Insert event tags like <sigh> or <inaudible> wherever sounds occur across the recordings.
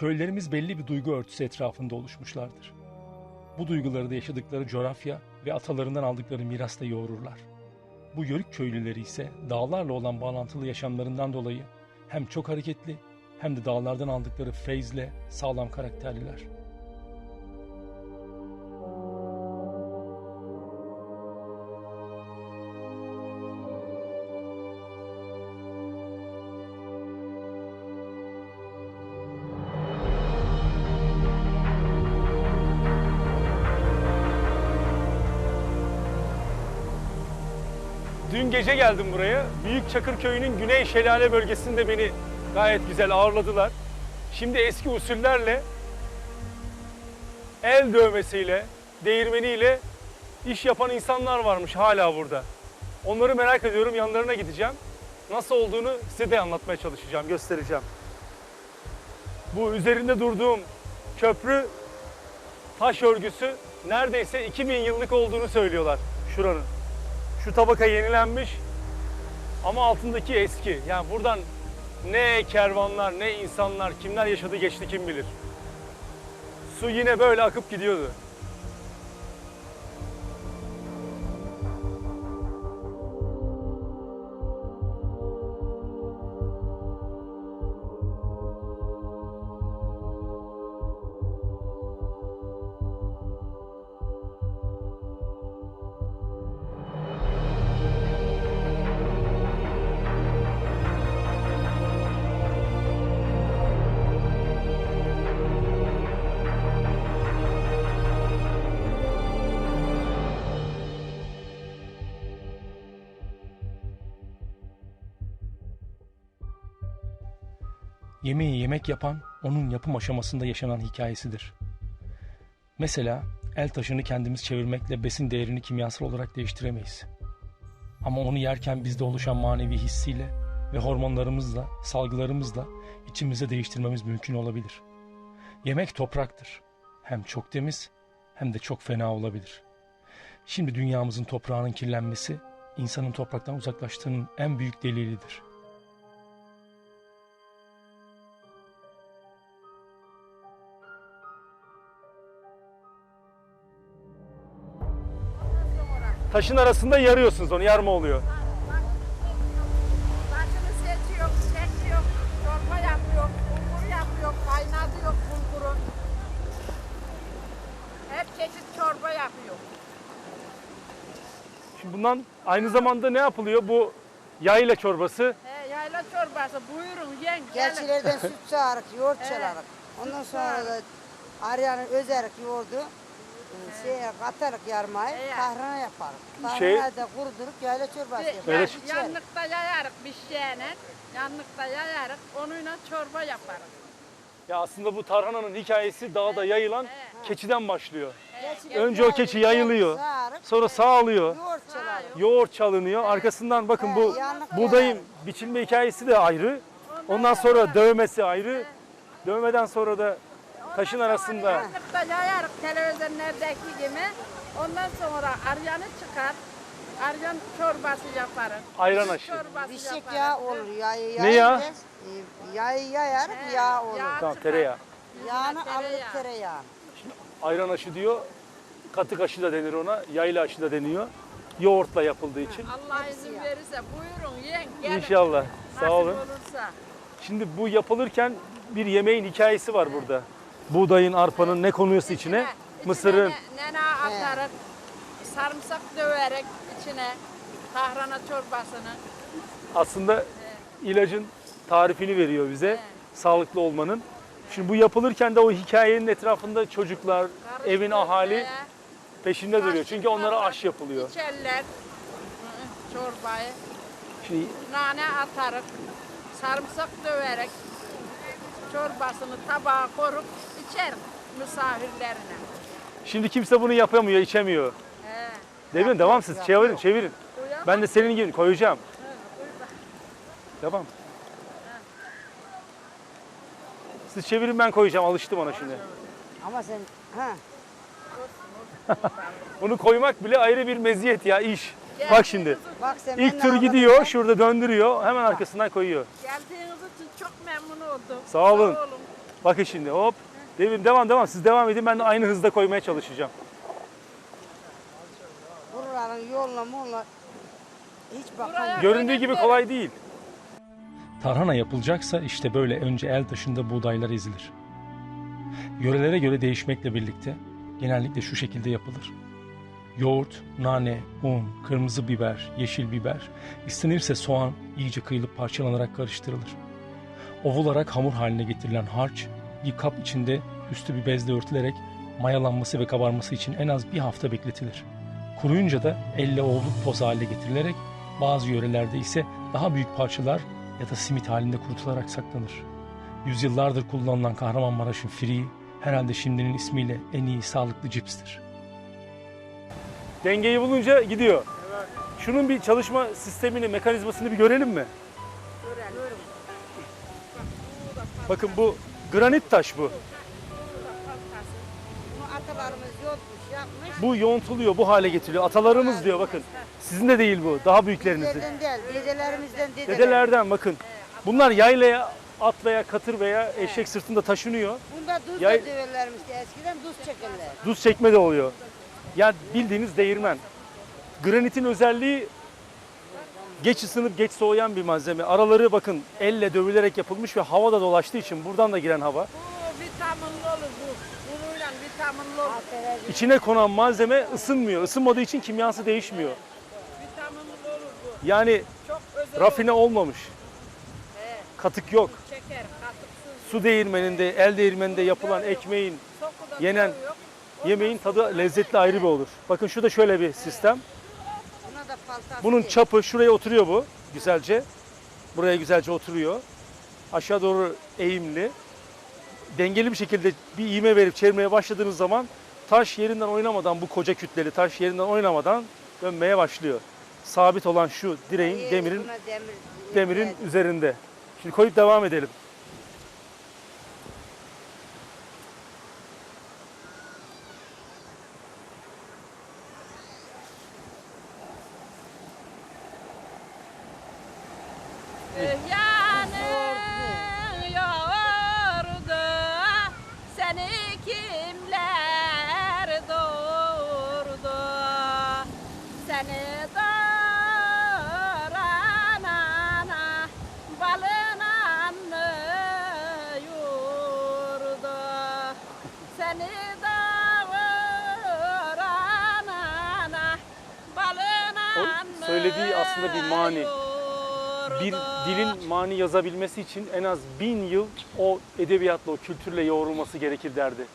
Köylerimiz belli bir duygu örtüsü etrafında oluşmuşlardır. Bu duyguları da yaşadıkları coğrafya ve atalarından aldıkları mirasla yoğururlar. Bu yörük köylüleri ise dağlarla olan bağlantılı yaşamlarından dolayı hem çok hareketli hem de dağlardan aldıkları feyzle sağlam karakterliler. Dün gece geldim buraya. Büyük Çakır Köyü'nün Güney Şelale bölgesinde beni gayet güzel ağırladılar. Şimdi eski usullerle el dövmesiyle, değirmeniyle iş yapan insanlar varmış hala burada. Onları merak ediyorum. Yanlarına gideceğim. Nasıl olduğunu size de anlatmaya çalışacağım, göstereceğim. Bu üzerinde durduğum köprü taş örgüsü neredeyse 2000 yıllık olduğunu söylüyorlar şuranın. Şu tabaka yenilenmiş ama altındaki eski. Yani buradan ne kervanlar, ne insanlar, kimler yaşadı geçti kim bilir. Su yine böyle akıp gidiyordu. Yemeği yemek yapan onun yapım aşamasında yaşanan hikayesidir. Mesela el taşını kendimiz çevirmekle besin değerini kimyasal olarak değiştiremeyiz. Ama onu yerken bizde oluşan manevi hissiyle ve hormonlarımızla, salgılarımızla içimize değiştirmemiz mümkün olabilir. Yemek topraktır. Hem çok temiz hem de çok fena olabilir. Şimdi dünyamızın toprağının kirlenmesi insanın topraktan uzaklaştığının en büyük delilidir. Taşın arasında yarıyorsunuz onu, yarma oluyor. Saçını seçiyor, seçiyor, çorba yapıyor, bulgur yapıyor, kaynatıyor bulguru. Her çeşit çorba yapıyor. Şimdi bundan aynı zamanda ne yapılıyor? Bu yayla çorbası. He, yayla çorbası buyurun yiyin gelin. Gerçilerden süt sağarık, yoğurt Evet. çalarık. Ondan sonra da sağarık. aryanı özerik yoğurdu. Şeye katarık yarmayı, Evet. tahrana yaparız. Şey- Tahrana da kurudurup yayla çorbası Bir- yaparız. Öyle- içeriz. yanlıkta yayarık pişeceğine, yanlıkta yayarık, onunla çorba yaparız. Ya aslında bu tarhananın hikayesi dağda yayılan Evet. keçiden başlıyor. Önce o keçi yayılıyor. Sağarık, Sonra sağlıyor. yoğurt. Yoğurt çalınıyor. Arkasından bakın bu buğdayın biçilme hikayesi de ayrı. Ondan sonra dövmesi ayrı. Dövmeden sonra da taşın arasında yayarık televizyonlardaki gibi. Ondan sonra aryanı çıkar. Aryan çorbası yaparız. ayran aşı. Çorbası Bişik yaparız. yağ olur. Yağı, Ne yağı? kes, e, Yağı yayarık, He, yağ olur. yağ Tamam çıkar. tereyağı. Yağını Tereyağı. alırık tereyağını. Ayran aşı diyor. Katık aşı da denir ona. Yayla aşı da deniyor. Yoğurtla yapıldığı için. Allah izin verirse buyurun yiyin gelin. İnşallah. Sağ Nasip olun. olursa. Şimdi bu yapılırken bir yemeğin hikayesi var burada. Buğdayın, arpanın ne konuyorsa içine? Mısırın. Ne, nene atarık, sarımsak döverek içine tahrana çorbasını. Aslında ilacın tarifini veriyor bize. Sağlıklı olmanın. Şimdi bu yapılırken de o hikayenin etrafında çocuklar, evin karıştırıp, ahali peşinde duruyor. Çünkü onlara aş yapılıyor. İçerler çorbayı. Şimdi Nane atarık, sarımsak döverek çorbasını tabağa korup içer misafirlerine. Şimdi kimse bunu yapamıyor, içemiyor. He. Değil mi? Devam siz. Çevirin, çevirin. Uyan- Ben de senin gibi koyacağım. Devam. Siz çevirin ben koyacağım. Alıştım ona şimdi. Ama sen, ha, <laughs> Bunu koymak bile ayrı bir meziyet ya iş. Bak şimdi. bak sen İlk tur gidiyor, şurada döndürüyor. Hemen arkasından koyuyor. Geldiğiniz için çok memnun oldum. Sağ olun. Sağ olun. Bakın şimdi hop. Devim devam devam. Siz devam edin. Ben de aynı hızda koymaya çalışacağım. Buraların yoluna molla hiç bakan Göründüğü gibi kolay değil. Tarhana yapılacaksa işte böyle önce el taşında buğdaylar ezilir. Yörelere göre değişmekle birlikte genellikle şu şekilde yapılır. Yoğurt, nane, un, kırmızı biber, yeşil biber, istenirse soğan iyice kıyılıp parçalanarak karıştırılır. Ovularak hamur haline getirilen harç bir kap içinde üstü bir bezle örtülerek mayalanması ve kabarması için en az bir hafta bekletilir. Kuruyunca da elle ovulup toz hale getirilerek bazı yörelerde ise daha büyük parçalar ya da simit halinde kurutularak saklanır. Yüzyıllardır kullanılan Kahramanmaraş'ın friği herhalde şimdinin ismiyle en iyi sağlıklı cipstir. Dengeyi bulunca gidiyor. Şunun bir çalışma sistemini, mekanizmasını bir görelim mi? Bakın bu granit taş bu. Atalarımız yotmuş yapmış. Bu yontuluyor, bu hale getiriliyor. Atalarımız diyor bakın. Sizin de değil bu, daha büyüklerinizin. Bizlerden değil, dedelerimizden dedeler. Dedelerden bakın. Bunlar yaylaya, at veya katır veya eşek sırtında taşınıyor. Bunda duz Yay- da döverlermiş eskiden duz çekerler. Duz çekme de oluyor. Yani bildiğiniz değirmen. Granitin özelliği geç ısınıp geç soğuyan bir malzeme. Araları bakın elle dövülerek yapılmış ve havada dolaştığı için buradan da giren hava. Bu vitaminli olur bu. İçine konan malzeme ısınmıyor. Isınmadığı için kimyası değişmiyor. Yani rafine olmamış. Katık yok. Su değirmeninde, el değirmeninde yapılan ekmeğin, Yenen- yemeğin tadı lezzetli ayrı bir olur. Bakın şu da şöyle bir sistem. Bunun çapı şuraya oturuyor bu güzelce. Buraya güzelce oturuyor. Aşağı doğru eğimli. Dengeli bir şekilde bir iğme verip çevirmeye başladığınız zaman taş yerinden oynamadan bu koca kütleli taş yerinden oynamadan dönmeye başlıyor. Sabit olan şu direğin, Hayır, demirin demir, demirin üzerinde. Şimdi koyup devam edelim. Aslında bir mani. Bir dilin mani yazabilmesi için en az bin yıl o edebiyatla, o kültürle yoğrulması gerekir derdi.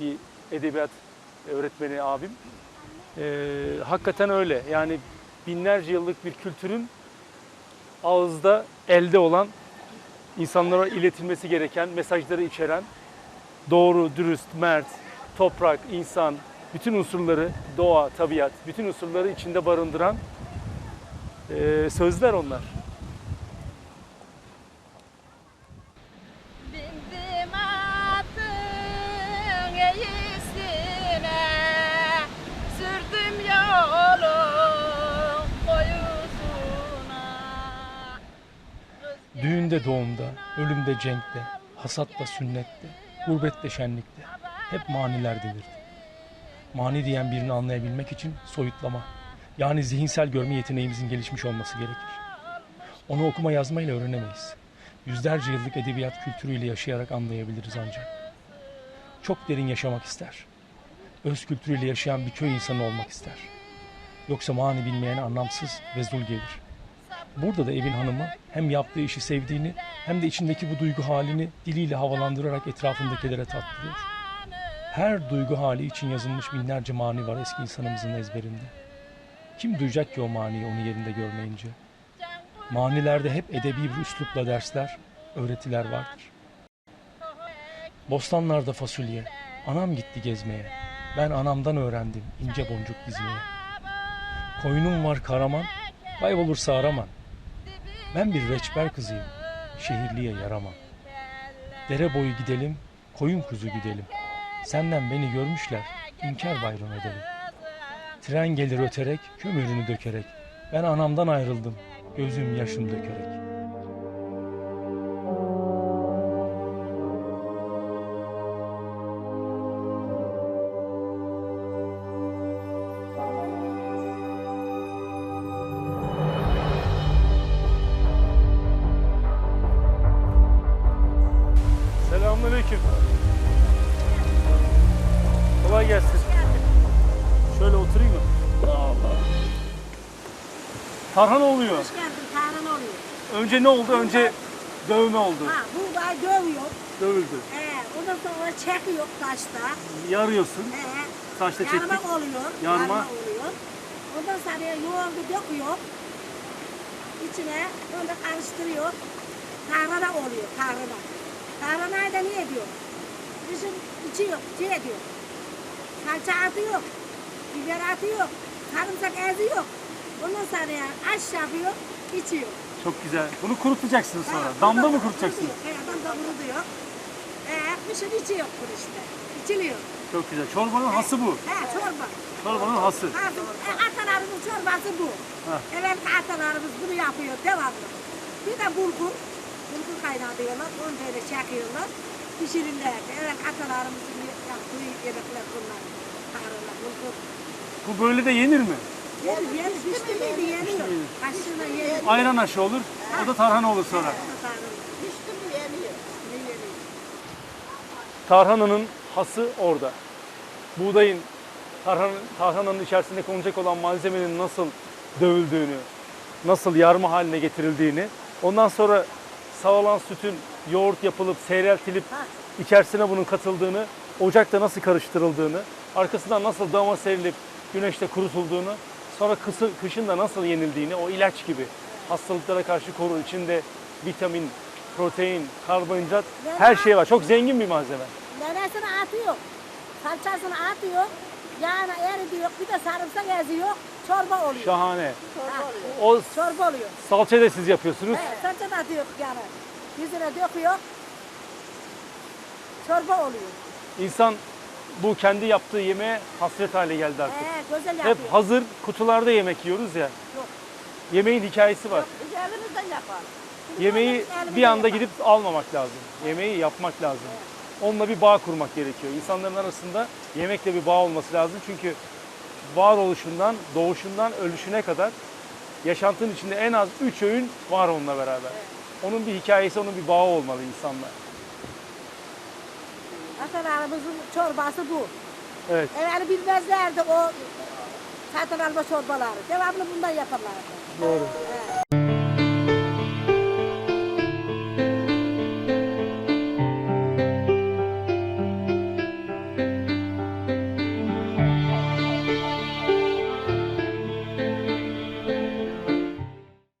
Bir edebiyat öğretmeni abim. Ee, hakikaten öyle. Yani binlerce yıllık bir kültürün ağızda, elde olan, insanlara iletilmesi gereken mesajları içeren, doğru, dürüst, mert, toprak, insan, bütün unsurları, doğa, tabiat, bütün unsurları içinde barındıran ee, sözler onlar. Düğünde doğumda, ölümde cenkte, hasatta sünnette, gurbette şenlikte hep maniler delirdi. Mani diyen birini anlayabilmek için soyutlama, yani zihinsel görme yeteneğimizin gelişmiş olması gerekir. Onu okuma yazmayla öğrenemeyiz. Yüzlerce yıllık edebiyat kültürüyle yaşayarak anlayabiliriz ancak. Çok derin yaşamak ister. Öz kültürüyle yaşayan bir köy insanı olmak ister. Yoksa mani bilmeyen anlamsız ve zul gelir. Burada da evin hanımı hem yaptığı işi sevdiğini hem de içindeki bu duygu halini diliyle havalandırarak etrafındakilere tattırıyor. Her duygu hali için yazılmış binlerce mani var eski insanımızın ezberinde. Kim duyacak ki o maniyi onu yerinde görmeyince? Manilerde hep edebi bir üslupla dersler, öğretiler vardır. Bostanlarda fasulye, anam gitti gezmeye. Ben anamdan öğrendim ince boncuk dizmeye. Koyunum var karaman, kaybolursa araman. Ben bir reçber kızıyım, şehirliye yaramam. Dere boyu gidelim, koyun kuzu güdelim. Senden beni görmüşler, inkar bayram edelim. Tren gelir öterek, kömürünü dökerek. Ben anamdan ayrıldım, gözüm yaşım dökerek. Selamünaleyküm. Kolay gelsin. Tarhana oluyor. Hoş geldin, tarhana oluyor. Önce ne oldu? Önce dövme oldu. Ha, buğday dövüyor. Dövüldü. Ee, ondan sonra çekiyor taşta. Yarıyorsun. Ee, Saçta çektik. yarma oluyor. Yarma. oluyor. Ondan sonra yoğurdu döküyor. İçine onu da karıştırıyor. Tarhana oluyor, tarhana. Tarhanayı da niye diyor? Bizim içiyor, şey diyor. Salça atıyor, biber atıyor, sarımsak eziyor. Ondan sonra ya aş yapıyor, içiyor. Çok güzel. Bunu kurutacaksın sonra. Damda burada mı kurutacaksın? kurutuyor. He, damda. Ee, kışın içiyor bu işte. İçiliyor. Çok güzel. Çorbanın hası bu. He, çorba. Çorbanın hası. Hazır, e, atalarımızın çorbası bu. Ha. Evet, atalarımız bunu yapıyor devamlı. Bir de bulgur. Bulgur kaynatıyorlar, onu böyle çekiyorlar. Pişirirler. Evet, atalarımızın yaptığı yemekler bunlar. Tarhana, bulgur. Bu böyle de yenir mi? Yenir, yenir, pişti miydi yeniyor. Kaşığına yeniyor. Ayran aşı olur. O da tarhana olur sonra. Pişti mi yeniyor. Yeniyor. Tarhananın hası orada. Buğdayın tarhan, tarhananın içerisinde konacak olan malzemenin nasıl dövüldüğünü, nasıl yarma haline getirildiğini, ondan sonra sağlanan sütün yoğurt yapılıp seyreltilip içerisine bunun katıldığını, ocakta nasıl karıştırıldığını, arkasından nasıl dama serilip güneşte kurutulduğunu, sonra kısı, kışın da nasıl yenildiğini, o ilaç gibi hastalıklara karşı koru içinde vitamin, protein, karbonhidrat her şey var. Çok zengin bir malzeme. Nenesini atıyor. Salçasını atıyor. Yağına eritiyor. Bir de sarımsak eziyor. Çorba oluyor. Şahane. Ha, O çorba oluyor. salçayı da siz yapıyorsunuz. Evet, salça da atıyor yani. Yüzüne döküyor. Çorba oluyor. İnsan bu kendi yaptığı yemeğe hasret hale geldi artık. Ee, güzel yapıyor. Hep hazır kutularda yemek yiyoruz ya. Yok. Yemeğin hikayesi var. Biz elimizden yapar. Yemeği Elimizden bir anda yapar. gidip almamak lazım. Yemeği yapmak lazım. Onunla bir bağ kurmak gerekiyor. İnsanların arasında yemekle bir bağ olması lazım. Çünkü varoluşundan, doğuşundan ölüşüne kadar yaşantının içinde en az 3 öğün var onunla beraber. Onun bir hikayesi, onun bir bağı olmalı insanlar. Atalarımızın çorbası bu. Evet. Evvel bilmezlerdi o satın alma çorbaları. Devamlı bundan yaparlardı. Doğru. Evet.